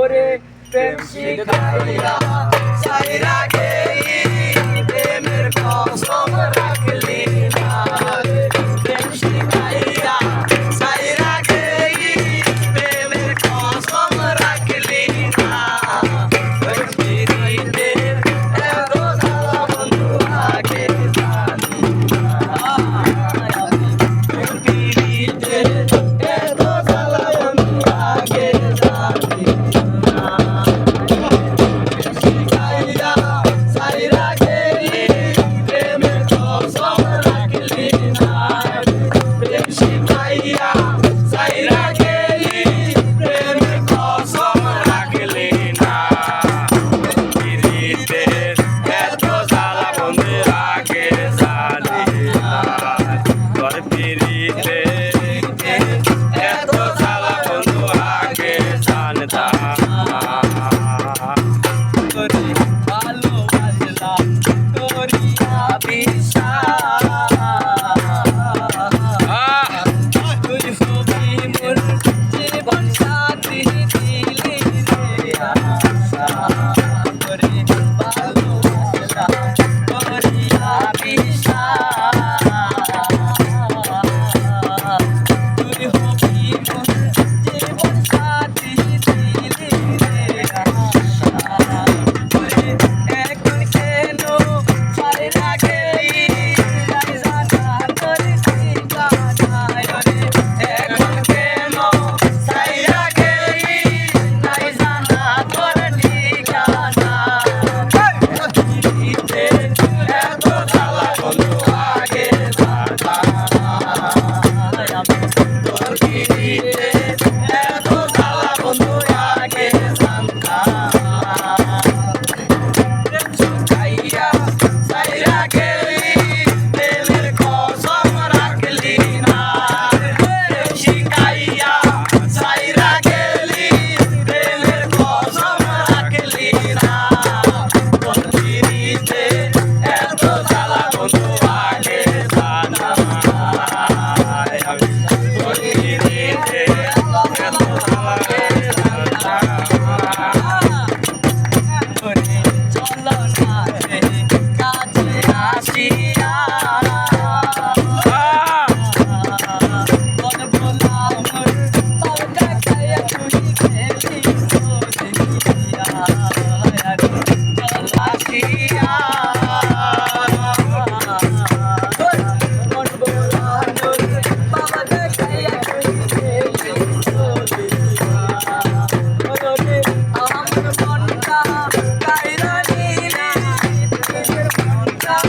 ওরে প্রেম শিখাইয়া সাইরা গেলি প্রেমের কসম রাখলি না।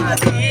Brasil.